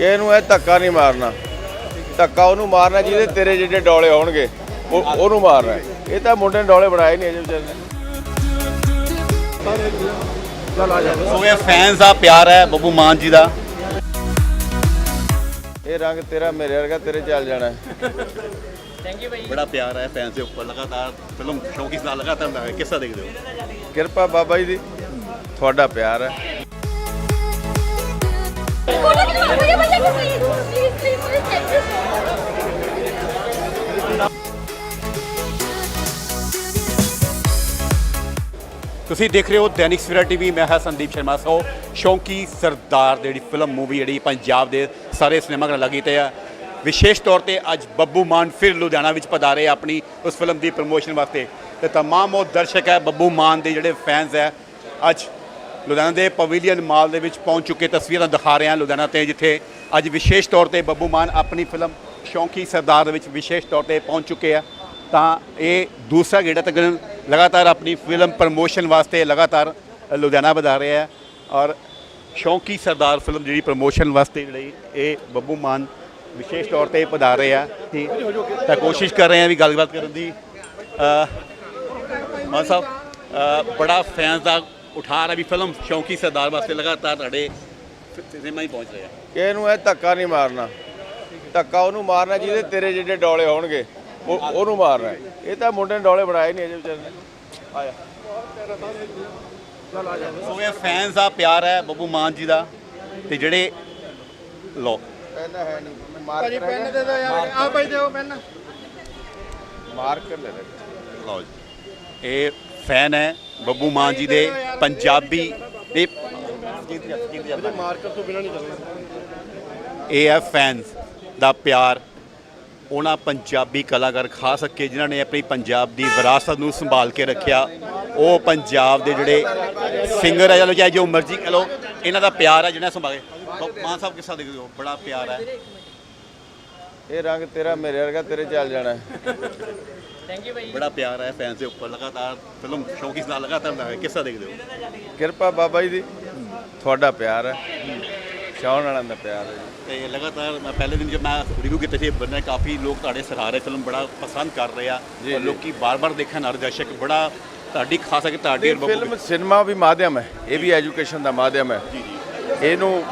ਕਿ ਇਹਨੂੰ ਇਹ ਧੱਕਾ ਨਹੀਂ ਮਾਰਨਾ। ਧੱਕਾ ਉਹਨੂੰ ਮਾਰਨਾ ਜਿਹਦੇ ਤੇਰੇ ਜਿਹੜੇ ਡੋਲੇ ਹੋਣਗੇ ਉਹ ਉਹਨੂੰ ਮਾਰਨਾ। ਇਹ ਤਾਂ ਮੁੰਡੇ ਨੇ ਡੋਲੇ ਬਣਾਏ ਨਹੀਂ ਅਜੇ ਵਿਚਾਰੇ ਨੇ। ਸੋ ਇਹ ਫੈਨਸ ਦਾ ਪਿਆਰ ਹੈ ਬੱਬੂ ਮਾਨ ਜੀ ਦਾ। ਇਹ ਰੰਗ ਤੇਰਾ ਮੇਰੇ ਵਰਗਾ ਤੇਰੇ ਚੱਲ ਜਾਣਾ ਹੈ। ਬੜਾ ਪਿਆਰ ਹੈ ਫੈਨਸ ਦੇ ਉੱਪਰ। ਲਗਾਤਾਰ ਫਿਲਮ ਸ਼ੌਕੀਸ ਨਾਲ ਲਗਾਤਾਰ ਕਿਸਾ ਦੇਖਦੇ ਹੋ? ਕਿਰਪਾ ਬਾਬਾ ਜੀ ਦੀ। ਤੁਹਾਡਾ ਪਿਆਰ ਹੈ। ਤੁਸੀਂ ਦੇਖ ਰਹੇ ਹੋ ਦੈਨਿਕ ਸਵੇਰਾ ਟੀਵੀ ਮੈਂ ਹਾਂ ਸੰਦੀਪ ਸ਼ਰਮਾ ਸੋ ਸ਼ੌਂਕੀ ਸਰਦਾਰ ਦੀ ਜਿਹੜੀ ਫਿਲਮ ਮੂਵੀ ਜਿਹੜੀ ਪੰਜਾਬ ਦੇ ਸਾਰੇ ਸਿਨੇਮਾ ਘਰਾਂ ਲੱਗੀ ਤੇ ਆ ਵਿਸ਼ੇਸ਼ ਤੌਰ ਤੇ ਅੱਜ ਬੱਬੂ ਮਾਨ ਫਿਰ ਲੁਧਿਆਣਾ ਵਿੱਚ ਪਧਾਰੇ ਆਪਣੀ ਉਸ ਫਿਲਮ ਦੀ ਪ੍ਰਮੋਸ਼ਨ ਵਾਸਤੇ ਤੇ तमाम ਉਹ ਦਰਸ਼ਕ ਹੈ ਬੱਬੂ ਮਾਨ ਦੇ ਜਿਹੜੇ ਫੈਨਸ ਹੈ ਅੱਜ ਲੁਧਿਆਣਾ ਦੇ ਪਵੇਲੀਅਨ ਮਾਲ ਦੇ ਵਿੱਚ ਪਹੁੰਚ ਚੁੱਕੇ ਤਸਵੀਰਾਂ ਦਿਖਾ ਰਹੇ ਹਾਂ ਲੁਧਿਆਣਾ ਤੇ ਜਿੱਥੇ ਅੱਜ ਵਿਸ਼ੇਸ਼ ਤੌਰ ਤੇ ਬੱਬੂ ਮਾਨ ਆਪਣੀ ਫਿਲਮ ਸ਼ੌਂਕੀ ਸਰਦਾਰ ਦੇ ਵਿੱਚ ਵਿਸ਼ੇਸ਼ ਤੌਰ ਤੇ ਪਹੁੰਚ ਚੁੱਕੇ ਆ। ਤਾਂ ਇਹ ਦੂਸਰਾ ਗੇੜਾ ਤੱਕ ਲਗਾਤਾਰ ਆਪਣੀ ਫਿਲਮ ਪ੍ਰਮੋਸ਼ਨ ਵਾਸਤੇ ਲਗਾਤਾਰ ਲੁਧਿਆਣਾ ਵਧਾ ਰਿਹਾ ਹੈ ਔਰ ਸ਼ੌਂਕੀ ਸਰਦਾਰ ਫਿਲਮ ਜਿਹੜੀ ਪ੍ਰਮੋਸ਼ਨ ਵਾਸਤੇ ਜਿਹੜੀ ਇਹ ਬੱਬੂ ਮਾਨ ਵਿਸ਼ੇਸ਼ ਤੌਰ ਤੇ ਵਧਾ ਰਹੇ ਆ। ਤੇ ਤਾਂ ਕੋਸ਼ਿਸ਼ ਕਰ ਰਹੇ ਆ ਵੀ ਗੱਲਬਾਤ ਕਰਨ ਦੀ। ਅ, ਮਾਨ ਸਾਹਿਬ ਬੜਾ ਫੈਨਸ ਦਾ ਉਠਾ ਰਿਹਾ ਵੀ ਫਿਲਮ ਸ਼ੌਂਕੀ ਸਰਦਾਰ ਵਾਸਤੇ ਲਗਾਤਾਰ ਤੁਹਾਡੇ ਸਿਨੇਮਾ ਹੀ ਪਹੁੰਚ ਰਹੇ ਆ। ਕਿ ਇਹਨੂੰ ਇਹ ਧੱਕਾ ਨਹੀਂ ਮਾਰਨਾ। ਧੱਕਾ ਉਹਨੂੰ ਮਾਰਨਾ ਜਿਹਦੇ ਤੇਰੇ ਜਿਹੜੇ ਡੋਲੇ ਹੋਣਗੇ ਉਹ ਉਹਨੂੰ ਮਾਰਨਾ। ਇਹ ਤਾਂ ਮੁੰਡੇ ਨੇ ਡੋਲੇ ਬਣਾਏ ਨਹੀਂ ਅਜੇ ਵਿਚਾਰੇ ਨੇ। ਆਇਆ। ਸੋ ਇਹ ਫੈਨਸ ਦਾ ਪਿਆਰ ਹੈ ਬੱਬੂ ਮਾਨ ਜੀ ਦਾ। ਤੇ ਜਿਹੜੇ ਲੋ ਪੈਨ ਹੈ ਨਹੀਂ। ਮਾਰਕਰ ਪੈਨ ਦੇ ਦੋ ਯਾਰ। ਆ ਭਾਈ ਦਿਓ ਪੈਨ। ਮਾਰਕਰ ਲੈ ਲੈ। ਲਓ ਜੀ। ਇਹ ਫੈਨ ਹੈ ਬੱਬੂ ਮਾਨ ਜੀ ਦੇ। ਪੰਜਾਬੀ ਦੇ ਮਾਰਕਰ ਤੋਂ ਬਿਨਾ ਨਹੀਂ ਚੱਲਣਾ ਇਹ ਹੈ ਫੈਨਸ ਦਾ ਪਿਆਰ। ਉਹਨਾਂ ਪੰਜਾਬੀ ਕਲਾਕਾਰ ਖਾਸ ਕਰਕੇ ਜਿਨ੍ਹਾਂ ਨੇ ਆਪਣੀ ਪੰਜਾਬ ਦੀ ਵਿਰਾਸਤ ਨੂੰ ਸੰਭਾਲ ਕੇ ਰੱਖਿਆ, ਉਹ ਪੰਜਾਬ ਦੇ ਜਿਹੜੇ ਸਿੰਗਰ ਹੈ ਚਲੋ ਚਾਹੇ ਜੋ ਮਰਜ਼ੀ ਕਹ ਲਓ, ਇਹਨਾਂ ਦਾ ਪਿਆਰ ਹੈ ਜਿਹਨਾਂ ਸੰਭਾਲੇ। ਮਾਨ ਸਾਹਿਬ ਕਿਸਾ ਦੇਖਦੇ ਹੋ? ਬੜਾ ਪਿਆਰ ਹੈ। ਇਹ ਰੰਗ ਤੇਰਾ ਮੇਰੇ ਵਰਗਾ, ਤੇਰੇ ਚੱਲ ਜਾਣਾ। ਹੈ। ਬੜਾ ਪਿਆਰ ਹੈ ਫੈਨਸ ਦੇ ਉੱਪਰ ਲਗਾਤਾਰ ਫਿਲਮ ਸ਼ੌਕੀਸ ਨਾਲ ਲਗਾਤਾਰ ਹੈ? ਕਿਸਾ ਦੇਖਦੇ ਹੋ? ਕਿਰਪਾ ਬਾਬਾ ਜੀ ਦੀ। ਤੁਹਾਡਾ ਪਿਆਰ ਹੈ। ਚਾਹਣ ਵਾਲਿਆਂ ਦਾ ਪਿਆਰ ਹੈ ਤੇ ਲਗਾਤਾਰ ਮੈਂ ਪਹਿਲੇ ਦਿਨ ਜਦ ਮੈਂ ਰਿਵਿਊ ਕੀਤਾ ਸੀ ਬੰਨੇ ਕਾਫੀ ਲੋਕ ਤੁਹਾਡੇ ਸਰਾਹ ਰਹੇ ਫਿਲਮ ਬੜਾ ਪਸੰਦ ਕਰ ਰਹੇ ਆ ਜੀ, ਔਰ। ਲੋਕੀ ਬਾਰ-ਬਾਰ ਦੇਖਣ ਆ ਰਹੇ ਦਰਸ਼ਕ ਬੜਾ ਤੁਹਾਡੀ ਖਾਸ ਹੈ ਕਿ ਤੁਹਾਡੀ ਫਿਲਮ ਸਿਨੇਮਾ ਵੀ ਮਾਧਿਅਮ ਹੈ। ਇਹ ਵੀ ਐਜੂਕੇਸ਼ਨ ਦਾ ਮਾਧਿਅਮ ਹੈ। ਜੀ ਜੀ। ਇਹਨੂੰ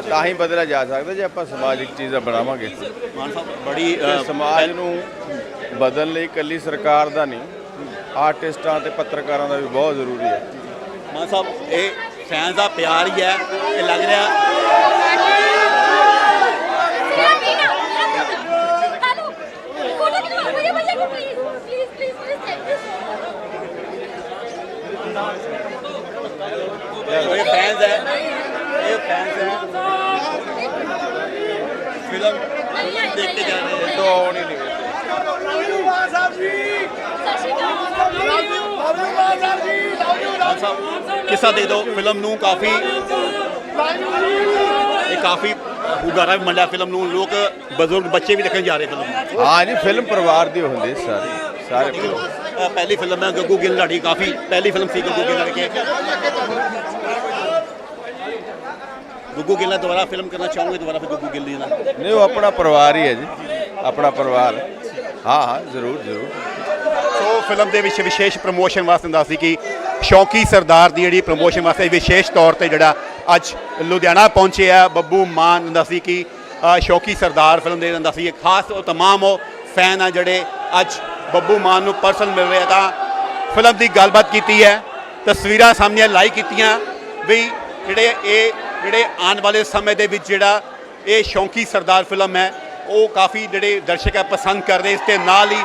ਤਾਂ ਹੀ ਬਦਲਿਆ ਜਾ ਸਕਦਾ ਜੇ ਆਪਾਂ ਸਮਾਜਿਕ ਚੀਜ਼ਾਂ ਬਣਾਵਾਂਗੇ। ਮਾਨ ਸਾਹਿਬ ਬੜੀ ਸਮਾਜ ਨੂੰ ਬਦਲਣ ਲਈ ਇਕੱਲੀ ਸਰਕਾਰ ਦਾ ਨਹੀਂ ਆਰਟਿਸਟਾਂ ਤੇ ਪੱਤਰਕਾਰਾਂ ਦਾ ਵੀ ਬਹੁਤ ਜ਼ਰੂਰੀ ਹੈ। ਮਾਨ ਸਾਹਿਬ ਇਹ ਫੈਨਸ ਦਾ ਪਿਆਰ ਹੀ ਹੈ ਇਹ ਲੱਗ ਰਿਹਾ। ਇਹ ਫੈਨਸ ਹੈ। ਫਿਲਮ ਦੇਖ ਕੇ ਮਾਨ ਸਾਹਿਬ ਕਿਸਾ ਦੇ ਦੋ ਫਿਲਮ ਨੂੰ ਕਾਫੀ ਇਹ ਕਾਫੀ ਹੁਗਾਰਾ ਵੀ ਮੰਡਿਆ ਫਿਲਮ ਨੂੰ। ਲੋਕ ਬਜ਼ੁਰਗ ਬੱਚੇ ਵੀ ਦੇਖਣ ਜਾ ਰਹੇ ਫਿਲਮ ਨੂੰ। ਹਾਂ ਜੀ ਫਿਲਮ ਪਰਿਵਾਰ ਦੀ ਹੁੰਦੀ ਸਾਰੇ। ਸਾਰੇ ਪਹਿਲੀ ਫਿਲਮ ਹੈ ਗੱਗੂ ਗਿੱਲ ਲਾੜੀ। ਕਾਫੀ ਪਹਿਲੀ ਫਿਲਮ ਸੀ ਗੱਗੂ ਗਿੱਲ ਲੜਕੇ ਗੱਗੂ ਗਿੱਲ ਨਾਲ ਦੁਬਾਰਾ ਫਿਲਮ ਕਰਨਾ ਚਾਹੋਗੇ ਦੁਬਾਰਾ ਫਿਰ ਗੱਗੂ ਗਿੱਲ ਦੀ ਨਾਲ ਨਹੀਂ ਉਹ ਆਪਣਾ ਪਰਿਵਾਰ ਹੀ ਹੈ ਜੀ ਆਪਣਾ ਪਰਿਵਾਰ ਹਾਂ ਹਾਂ ਜ਼ਰੂਰ ਜ਼ਰੂਰ ਸੋ ਫਿਲਮ ਦੇ ਵਿੱਚ ਵਿਸ਼ੇਸ਼ ਪ੍ਰਮੋਸ਼ਨ ਵਾਸਤੇ ਹੁੰਦਾ ਸੀ ਕਿ ਸ਼ੌਕੀ ਸਰਦਾਰ ਦੀ ਜਿਹੜੀ ਪ੍ਰਮੋਸ਼ਨ ਵਾਸਤੇ ਵਿਸ਼ੇਸ਼ ਤੌਰ ਤੇ ਜਿਹੜਾ ਅੱਜ ਲੁਧਿਆਣਾ ਪਹੁੰਚੇ ਆ ਬੱਬੂ ਮਾਨ ਹੁੰਦਾ ਸੀ ਕਿ ਅ, ਸ਼ੌਕੀ ਸਰਦਾਰ ਫਿਲਮ ਦੇ ਹੁੰਦਾ ਸੀ ਇਹ ਖਾਸ ਉਹ तमाम ਉਹ ਫੈਨ ਆ ਜਿਹੜੇ ਅੱਜ ਬੱਬੂ ਮਾਨ ਨੂੰ ਪਰਸਨਲ ਮਿਲ ਰਹੇ ਆ ਤਾਂ ਫਿਲਮ ਦੀ ਗੱਲਬਾਤ ਕੀਤੀ ਹੈ ਤਸਵੀਰਾਂ ਸਾਹਮਣੇ ਲਾਈਕ ਕੀਤੀਆਂ ਵੀ ਜਿਹੜੇ ਇਹ ਜਿਹੜੇ ਆਉਣ ਵਾਲੇ ਸਮੇਂ ਦੇ ਵਿੱਚ ਜਿਹੜਾ ਇਹ ਸ਼ੌਂਕੀ ਸਰਦਾਰ ਫਿਲਮ ਹੈ, ਉਹ ਕਾਫੀ ਜਿਹੜੇ ਦਰਸ਼ਕ ਹੈ, ਪਸੰਦ ਕਰਦੇ ਇਸ ਤੇ ਨਾਲ ਹੀ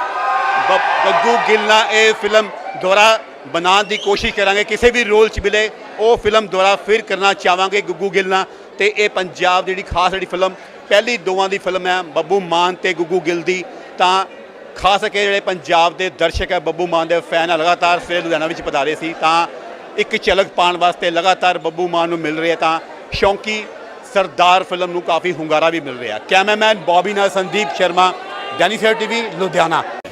ਬ- ਗੱਗੂ ਗਿੱਲ ਨਾਲ ਇਹ ਫਿਲਮ ਦੁਆਰਾ ਬਣਾਉਣ ਦੀ ਕੋਸ਼ਿਸ਼ ਕਰਾਂਗੇ। ਕਿਸੇ ਵੀ ਰੋਲ 'ਚ ਮਿਲੇ, ਉਹ ਫਿਲਮ ਦੁਆਰਾ ਫਿਰ ਕਰਨਾ ਚਾਹਾਂਗੇ ਗੱਗੂ ਗਿੱਲ ਨਾਲ। ਤੇ ਇਹ ਪੰਜਾਬ ਦੀ ਜਿਹੜੀ ਖਾਸ ਜਿਹੜੀ ਫਿਲਮ, ਪਹਿਲੀ ਦੋਵਾਂ ਦੀ ਫਿਲਮ ਹੈ, ਬੱਬੂ ਮਾਨ ਤੇ ਗੱਗੂ ਗਿੱਲ ਦੀ। ਤਾਂ ਖਾਸ ਕਰਕੇ ਜਿਹੜੇ ਪੰਜਾਬ ਦੇ ਦਰਸ਼ਕ ਹੈ, ਬੱਬੂ ਮਾਨ ਦੇ ਫੈਨ ਆ, ਲਗਾਤਾਰ ਸਵੇਰ ਲੁਧਿਆਣਾ ਵਿੱਚ ਪਧਾਰੇ ਸੀ। ਤਾਂ ਇੱਕ ਝਲਕ ਪਾਉਣ ਵਾਸਤੇ ਲਗਾਤਾਰ ਬੱਬੂ ਮਾਨ ਨੂੰ ਮਿਲ ਰਿਹਾ ਤਾਂ ਸ਼ੌਂਕੀ ਸਰਦਾਰ ਫਿਲਮ ਨੂੰ ਕਾਫੀ ਹੁੰਗਾਰਾ ਵੀ ਮਿਲ ਰਿਹਾ। ਕੈਮਰਾਮੈਨ ਬੌਬੀ ਨਾਲ ਸੰਦੀਪ ਸ਼ਰਮਾ ਡੈਨੀਸਰ ਟੀਵੀ, ਲੁਧਿਆਣਾ।